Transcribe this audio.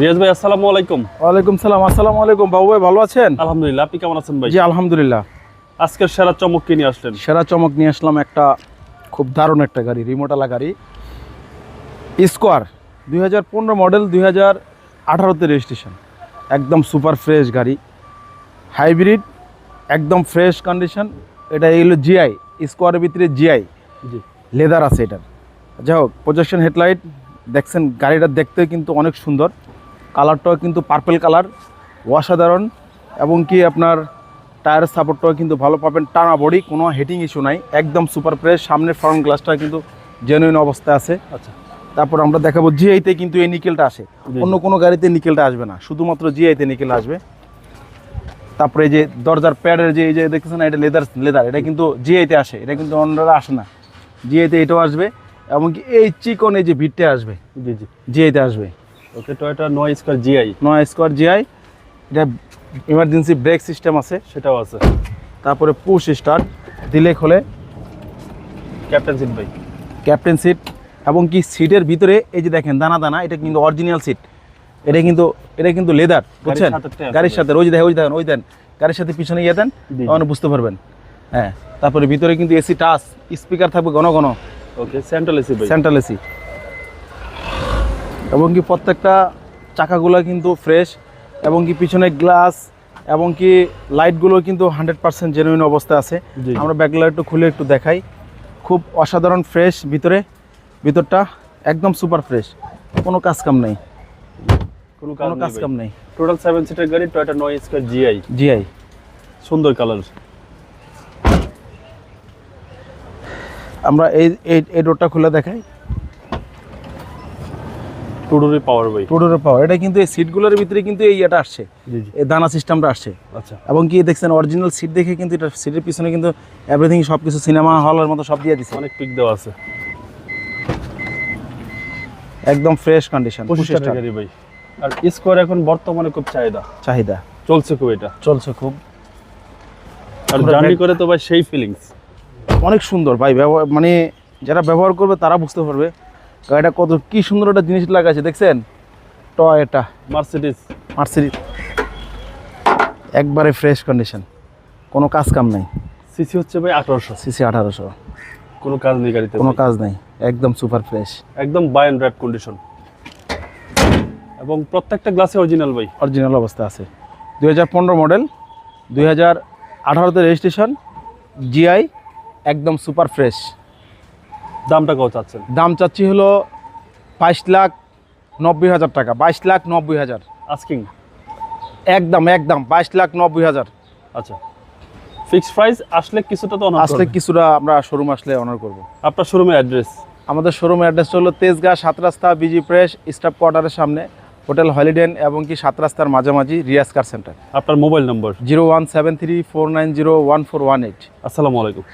রিয়াজ ভাই আসসালামু আলাইকুম। ওয়ালাইকুম সালাম আসসালামু আলাইকুম। বাবু ভাই ভালো আছেন? আলহামদুলিল্লাহ আপনি কেমন আছেন ভাই? জি আলহামদুলিল্লাহ। আজকের সেরা চমক কি নিয়ে আসলেন? সেরা চমক নিয়ে আসলাম একটা খুব দারুণ একটা গাড়ি রিমোটালা গাড়ি। স্কোয়ার দুই হাজার পনেরো মডেল দুই হাজার আঠারোতে রেজিস্ট্রেশন একদম সুপার ফ্রেশ গাড়ি। হাইব্রিড একদম ফ্রেশ কন্ডিশন এটা এগুলো জিআই স্কোয়ারের ভিতরে জিআই জি। লেদার আছে এটার। যাই হোক প্রজেকশন হেডলাইট দেখছেন গাড়িটা দেখতে কিন্তু অনেক সুন্দর। কালারটাও কিন্তু পার্পেল কালার অসাধারণ। এবং কি আপনার টায়ার সাপোর্টটাও কিন্তু ভালো পাবেন টানা বডি কোনো হিটিং ইস্যু নাই একদম সুপার ফ্রেশ সামনের ফ্রন্ট গ্লাসটা কিন্তু জেনুইন অবস্থায় আছে। আচ্ছা। তারপর আমরা দেখাবো জিআইতে কিন্তু এই নিকেলটা আসে। অন্য কোনো গাড়িতে নিকেলটা আসবে না শুধুমাত্র জিআইতে নিকেল আসবে। তারপরে এই যে দরজার প্যাডের যে এই যে দেখতেছেন এটা লেদার লেদার এটা কিন্তু জিআইতে আসে এটা কিন্তু অন্যরা আসে না। জিআইতে এটাও আসবে এমনকি এই চিকন এই যে ভিটটা আসবে জি জি। জিআইতে আসবে। Okay Toyota Noah square GI Noah square GI এটা ইমার্জেন্সি ব্রেক সিস্টেম আছে। সেটাও আছে। তারপরে পুশ স্টার্ট দিলে খোলে। ক্যাপ্টেন সিট ভাই। ক্যাপ্টেন সিট এবং কি সিটের ভিতরে এই যে দেখেন দানা দানা এটা কিন্তু অরিজিনাল সিট এটা কিন্তু এটা কিন্তু লেদার বুঝছেন? গাড়ির সাথে ওই দেখেন ওই দেখেন ওই দেন গাড়ির সাথে পিছনে ইয়ে দেন তখন বুঝতে পারবেন। হ্যাঁ তারপরে ভিতরে কিন্তু এসি টাচ স্পিকার থাকবে ঘন ঘন। Okay central AC central AC এবং কি প্রত্যেকটা চাকাগুলো কিন্তু ফ্রেশ এবং কি পিছনে গ্লাস এবং কি লাইটগুলো কিন্তু হান্ড্রেড পার্সেন্ট জেনুইন অবস্থায় আছে। আমরা ব্যাকলাইট একটু খুলে একটু দেখাই। খুব অসাধারণ ফ্রেশ ভিতরে। ভিতরটা একদম সুপার ফ্রেশ কোনো কাজ কাম নেই। কোনো কাজ কাম নেই। টোটাল সেভেন সিটের গাড়ি Toyota Noah square GI GI সুন্দর কালার আমরা এই এই এই ডোরটা খুলে দেখাই। টুডুরি পাওয়ার ভাই টুডোরের পাওয়ার এটা কিন্তু এই সিটগুলোর ভিতরে কিন্তু এই এটা আসছে। এই দানা সিস্টেমটা আসছে। আচ্ছা। এবং কি দেখছেন অরিজিনাল সিট দেখে কিন্তু এটা সিটের পিছনে কিন্তু এভরিথিং সব কিছু সিনেমা হলের মতো সব দিয়ে দিচ্ছে অনেক পিক দেওয়া আছে। একদম ফ্রেশ কন্ডিশন ভাই। আর স্কোয়ার এখন বর্তমানে খুব চাহিদা। চাহিদা। চলছে খুব এটা। চলছে খুব। আর জার্নি করে তো ভাই সেই ফিলিংস অনেক সুন্দর ভাই ব্যবহার মানে যারা ব্যবহার করবে তারা বুঝতে পারবে। গাড়িটা কত কি সুন্দর একটা জিনিস লাগাচ্ছে দেখছেন? টয় এটা মার্সিডিস মার্সিডিজ। একবারে ফ্রেশ কন্ডিশন কোনো কাজ কাম নাই। সিসি হচ্ছে ভাই আঠারোশো। সিসি আঠারোশো। কোনো কাজ নেই গাড়িতে কোনো কাজ নেই। একদম সুপার ফ্রেশ একদম বাই অ্যান্ড ড্রাইভ কন্ডিশন এবং প্রত্যেকটা গ্লাসে অরিজিনাল ভাই। অরিজিনাল অবস্থা আছে। দুই হাজার পনেরো মডেল দুই হাজার আঠারোতে রেজিস্ট্রেশন জিআই একদম সুপার ফ্রেশ দামটা কত চাচ্ছেন? দাম চাচ্ছি হলো বাইশ লাখ নব্বই হাজার টাকা বাইশ লাখ নব্বই হাজার। আস্কিং একদম একদম বাইশ লাখ নব্বই হাজার। আচ্ছা। ফিক্সড প্রাইস আসলে কিছুটা তো আসলে কিছুটা আমরা শোরুম আসলে অনার করব। আপনার শোরুমের অ্যাড্রেস আমাদের শোরুম অ্যাড্রেস হলো তেজগাঁ সাত রাস্তা বিজি প্রেস স্টাফ কোয়ার্টারের সামনে হোটেল হলিডেন এবং কি সাত রাস্তার মাঝামাঝি রিয়াজ কার সেন্টার আপনার mobile number zero one seven three four nine zero one four one eight. আসসালামু আলাইকুম।